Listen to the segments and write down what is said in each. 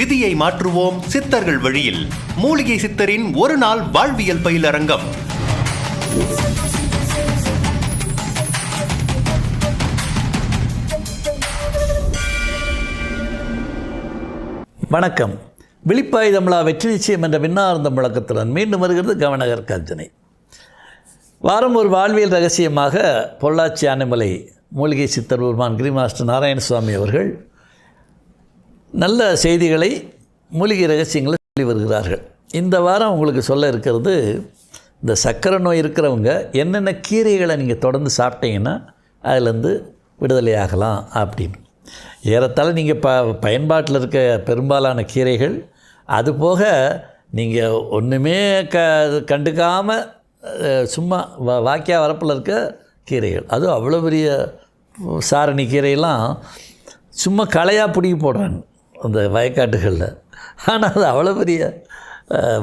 விதியை மாற்றுவோம் சித்தர்கள் வழியில். மூலிகை சித்தரின் ஒரு நாள் வாழ்வியல் பயிலரங்கம். வணக்கம். விழிப்பாய் தமிழா வெற்றி நிச்சயம் என்ற விண்ணார்ந்த முழக்கத்துடன் மீண்டும் வருகிறது கவனகர் கர்ஜனை வாரம் ஒரு வாழ்வியல் ரகசியமாக பொள்ளாச்சி ஆனைமலை மூலிகை சித்தர் உருமான் கிரிமாஸ்டர் நாராயணசுவாமி அவர்கள் நல்ல செய்திகளை மூலிகை ரகசியங்களை சொல்லி வருகிறார்கள். இந்த வாரம் உங்களுக்கு சொல்ல இருக்கிறது இந்த சக்கரை நோய் இருக்கிறவங்க என்னென்ன கீரைகளை நீங்கள் தொடர்ந்து சாப்பிட்டீங்கன்னா அதிலேருந்து விடுதலையாகலாம் அப்படின்னு. ஏறத்தாழ நீங்கள் ப பயன்பாட்டில் இருக்க பெரும்பாலான கீரைகள் அது போக நீங்கள் ஒன்றுமே க கண்டுக்காமல் சும்மா வா வாக்கியா வரப்பில் இருக்க கீரைகள். அதுவும் அவ்வளோ பெரிய சாரணி கீரையெல்லாம் சும்மா களையாக பிடிங்கி போடுறாங்க. அந்த வயக்காட்டுகளில். ஆனால் அது அவ்வளோ பெரிய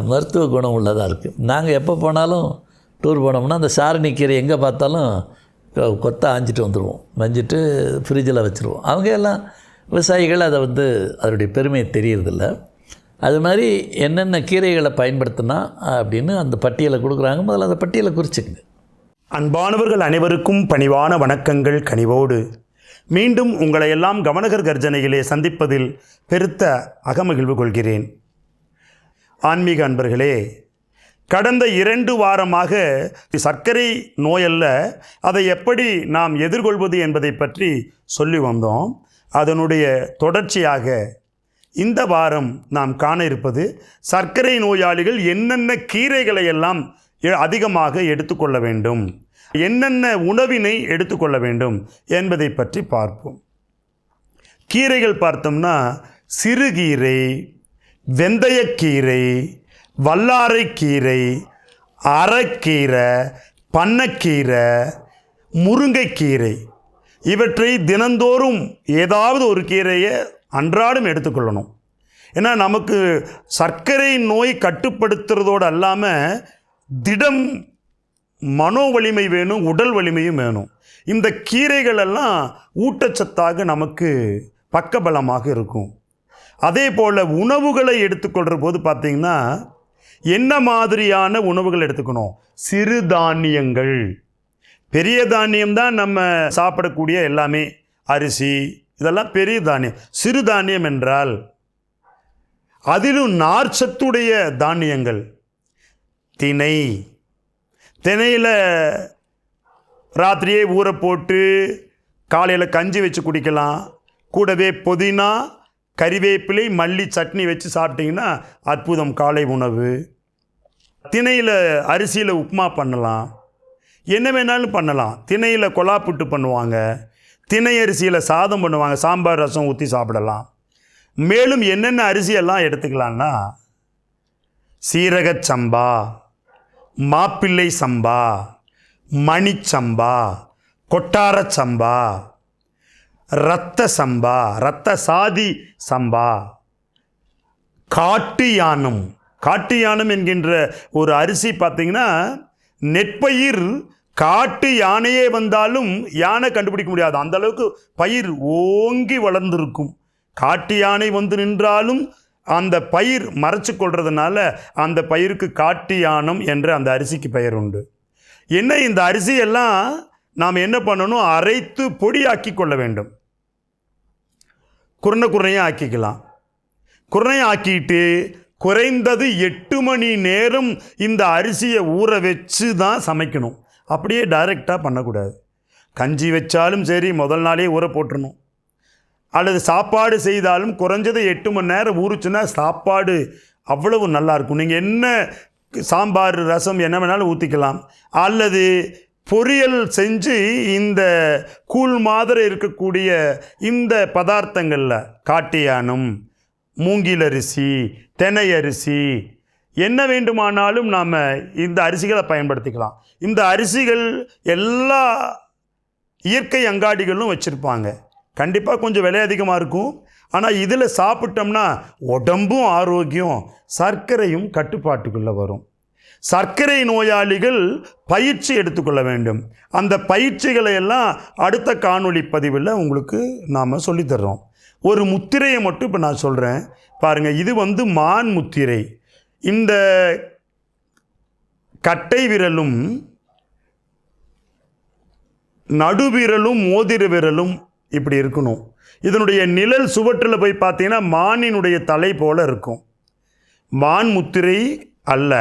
மருத்துவ குணம் உள்ளதாக இருக்குது நாங்கள் எப்போ போனாலும் டூர் போனோம்னா அந்த சாரணி கீரை எங்கே பார்த்தாலும் கொ- கொத்தா ஆஞ்சிட்டு வந்துடுவோம் மஞ்சிட்டு ஃப்ரிட்ஜில் வச்சுருவோம். அவங்க எல்லாம் விவசாயிகள் அதை வந்து அதனுடைய பெருமை தெரியறதில்ல. அது மாதிரி என்னென்ன கீரைகளை பயன்படுத்தினா அப்படின்னு அந்த பட்டியலை கொடுக்குறாங்க. முதல்ல அந்த பட்டியலை குறிச்சுக்குங்க. அன்பானவர்கள் அனைவருக்கும் பணிவான வணக்கங்கள் கனிவோடு. மீண்டும் உங்களை எல்லாம் கவனகர் கர்ஜனையிலே சந்திப்பதில் பெருத்த அகமகிழ்வு கொள்கிறேன். ஆன்மீக அன்பர்களே கடந்த இரண்டு வாரமாக சர்க்கரை நோயல்ல அதை எப்படி நாம் எதிர்கொள்வது என்பதை பற்றி சொல்லி வந்தோம். அதனுடைய தொடர்ச்சியாக இந்த வாரம் நாம் காண இருப்பது சர்க்கரை நோயாளிகள் என்னென்ன கீரைகளை எல்லாம் எ- அதிகமாக எடுத்துக்கொள்ள வேண்டும். என்னென்ன உணவினை எடுத்துக்கொள்ள வேண்டும் என்பதை பற்றி பார்ப்போம். கீரைகள் பார்த்தோம்னா சிறுகீரை வெந்தயக்கீரை வல்லாரைக்கீரை அரைக்கீரை பண்ணக்கீரை முருங்கைக்கீரை. இவற்றை தினந்தோறும் ஏதாவது ஒரு கீரையை அன்றாடம் எடுத்துக்கொள்ளணும். ஏன்னா நமக்கு சர்க்கரை நோய் கட்டுப்படுத்துறதோடு அல்லாமல் திடம் மனோ வலிமை வேணும் உடல் வலிமையும் வேணும். இந்த கீரைகள் எல்லாம் ஊட்டச்சத்தாக நமக்கு பக்கபலமாக இருக்கும். அதே போல் உணவுகளை எடுத்துக்கொள்கிற போது பார்த்திங்கன்னா என்ன மாதிரியான உணவுகள் எடுத்துக்கணும்? சிறுதானியங்கள் பெரிய தானியம் தான் நம்ம சாப்பிடக்கூடிய எல்லாமே. அரிசி இதெல்லாம் பெரிய தானியம். சிறுதானியம் என்றால் அதிலும் நார்ச்சத்துடைய தானியங்கள். தினை தினையில் ராத்திரியே ஊற போட்டு காலையில் கஞ்சி வச்சு குடிக்கலாம். கூடவே புதினா கறிவேப்பிலை மல்லி சட்னி வச்சு சாப்பிட்டிங்கன்னா அற்புதம் காலை உணவு. திணையில் அரிசியில் உப்புமா பண்ணலாம். என்ன வேணாலும் பண்ணலாம். திணையில் கொலாப்புட்டு பண்ணுவாங்க. திணை அரிசியில் சாதம் பண்ணுவாங்க. சாம்பார் ரசம் ஊற்றி சாப்பிடலாம். மேலும் என்னென்ன அரிசியெல்லாம் எடுத்துக்கலான்னா சீரகச்சம்பா மாப்பிள்ளை சம்பா மணிச்சம்பா கொட்டாரச் சம்பா இரத்த சம்பா இரத்த சாதி சம்பா. காட்டு யானம். காட்டு யானம் என்கின்ற ஒரு அரிசி பார்த்தீங்கன்னா நெற்பயிர் காட்டு யானையே வந்தாலும் யானை கண்டுபிடிக்க முடியாது. அந்த அளவுக்கு பயிர் ஓங்கி வளர்ந்திருக்கும். காட்டு யானை வந்து நின்றாலும் அந்த பயிர் மறைச்சு கொள்றதுனால அந்த பயிருக்கு காட்டு யானம் என்ற அந்த அரிசிக்கு பெயர் உண்டு. என்ன இந்த அரிசியெல்லாம் நாம் என்ன பண்ணணும்? அரைத்து பொடியாக்கி கொள்ள வேண்டும். குருணை குருணையாக ஆக்கிக்கலாம். குருணையாக ஆக்கிட்டு குறைந்தது எட்டு மணி நேரம் இந்த அரிசியை ஊற வச்சு தான் சமைக்கணும். அப்படியே டைரெக்டாக பண்ணக்கூடாது. கஞ்சி வச்சாலும் சரி முதல் நாளே ஊற போட்டுருணும் அல்லது சாப்பாடு செய்தாலும் குறைஞ்சது எட்டு மணி நேரம் ஊறுச்சுன்னா சாப்பாடு அவ்வளவு நல்லாயிருக்கும். நீங்கள் என்ன சாம்பார் ரசம் என்ன வேணாலும் ஊற்றிக்கலாம் அல்லது பொரியல் செஞ்சு இந்த கூழ் மாதிரி இருக்கக்கூடிய இந்த பதார்த்தங்களில் காட்டியானம் மூங்கில் அரிசி தெனை அரிசி என்ன வேண்டுமானாலும் நாம் இந்த அரிசிகளை பயன்படுத்திக்கலாம். இந்த அரிசிகள் எல்லா இயற்கை அங்காடிகளும் வச்சுருப்பாங்க. கண்டிப்பாக கொஞ்சம் விலை அதிகமாக இருக்கும். ஆனால் இதில் சாப்பிட்டோம்னா உடம்பும் ஆரோக்கியம் சர்க்கரையும் கட்டுப்பாட்டுக்குள்ளே வரும். சர்க்கரை நோயாளிகள் பயிற்சி எடுத்துக்கொள்ள வேண்டும். அந்த பயிற்சிகளை எல்லாம் அடுத்த காணொளி பதிவில் உங்களுக்கு நாம் சொல்லித்தர்றோம் ஒரு முத்திரையை மட்டும் இப்போ நான் சொல்கிறேன் பாருங்கள் இது வந்து மான் முத்திரை. இந்த கட்டை விரலும் நடுவிரலும் மோதிர விரலும் இப்படி இருக்கணும். இதனுடைய நிழல் சுவற்றில் போய் பார்த்தீங்கன்னா மானினுடைய தலை போல் இருக்கும். மான் முத்திரை அல்ல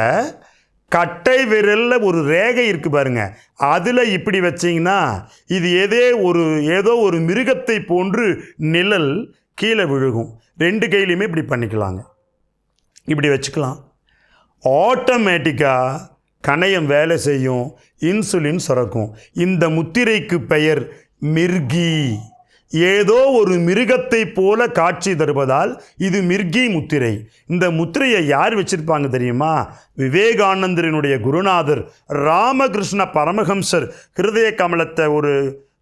கட்டை விரலில் ஒரு ரேகை இருக்கு பாருங்க. அதில் இப்படி வச்சீங்கன்னா இது ஏதே ஒரு ஏதோ ஒரு மிருகத்தை போன்று நிழல் கீழே விழுகும். ரெண்டு கையிலையுமே இப்படி பண்ணிக்கலாங்க. இப்படி வச்சுக்கலாம். ஆட்டோமேட்டிக்காக கணையம் வேலை செய்யும். இன்சுலின் சுரக்கும். இந்த முத்திரைக்கு பெயர் மிர்கி. ஏதோ ஒரு மிருகத்தை போல காட்சி தருவதால் இது மிர்கி முத்திரை. இந்த முத்திரையை யார் வச்சிருப்பாங்க தெரியுமா? விவேகானந்தரினுடைய குருநாதர் ராமகிருஷ்ண பரமஹம்சர். ஹிருதய கமலத்தை ஒரு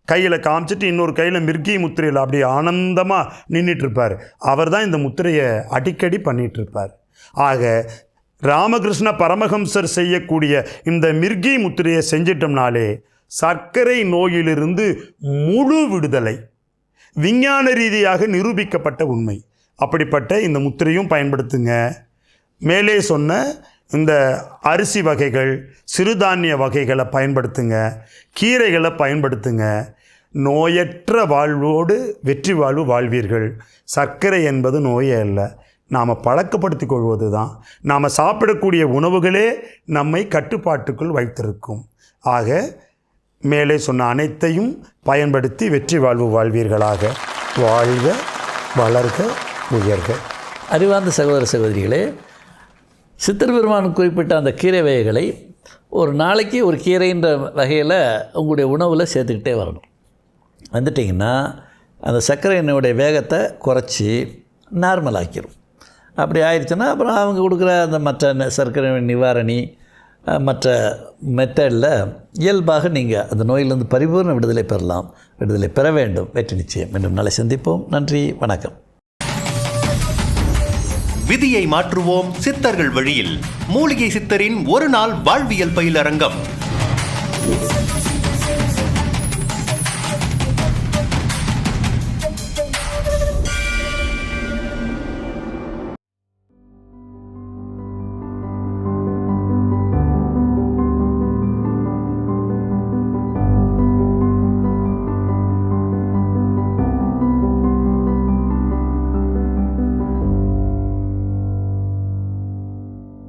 கையில் காமிச்சிட்டு இன்னொரு கையில் மிர்கி முத்திரையில் அப்படி ஆனந்தமாக நின்றுட்டு இருப்பார் அவர் தான் இந்த முத்திரையை அடிக்கடி பண்ணிட்டு இருப்பார் ஆக ராமகிருஷ்ண பரமஹம்சர் செய்யக்கூடிய இந்த மிர்கி முத்திரையை செஞ்சிட்டோம்னாலே சர்க்கரை நோயிலிருந்து முழு விடுதலை. விஞ்ஞான ரீதியாக நிரூபிக்கப்பட்ட உண்மை. அப்படிப்பட்ட இந்த முத்திரையும் பயன்படுத்துங்க. மேலே சொன்ன இந்த அரிசி வகைகள் சிறுதானிய வகைகளை பயன்படுத்துங்க. கீரைகளை பயன்படுத்துங்க. நோயற்ற வாழ்வோடு வெற்றி வாழ்வு வாழ்வீர்கள். சர்க்கரை என்பது நோயே அல்ல. நாம் பழக்கப்படுத்திக் கொள்வது தான் நாம் சாப்பிடக்கூடிய உணவுகளே நம்மை கட்டுப்பாட்டுக்குள் வைத்திருக்கும். ஆக மேலே சொன்ன அனைத்தையும் பயன்படுத்தி வெற்றி வாழ்வு வாழ்வீர்களாக. வாழ்க வளர்க உயர்க. அறிவார்ந்த சகோதர சகோதரிகளே சித்தர் பெருமான் குறிப்பிட்ட அந்த கீரை வகைகளை ஒரு நாளைக்கு ஒரு கீரைன்ற வகையில் உங்களுடைய உணவில் சேர்த்துக்கிட்டே வரணும். வந்துட்டிங்கன்னா அந்த சர்க்கரை எண்ணெயுடைய வேகத்தை குறைச்சி நார்மலாக்கிடும் அப்படி ஆயிடுச்சுன்னா அப்புறம் அவங்க கொடுக்குற அந்த மற்ற ந- சர்க்கரை நிவாரணி மற்ற மெத்தடில் இயல்பாக நீங்கள் அந்த நோயிலிருந்து பரிபூர்ண விடுதலை பெறலாம். விடுதலை பெற வேண்டும். வெற்றி நிச்சயம். மீண்டும் நாளை சந்திப்போம். நன்றி. வணக்கம். விதியை மாற்றுவோம் சித்தர்கள் வழியில். மூலிகை சித்தரின் ஒரு நாள் வாழ்வியல் பயிலரங்கம்.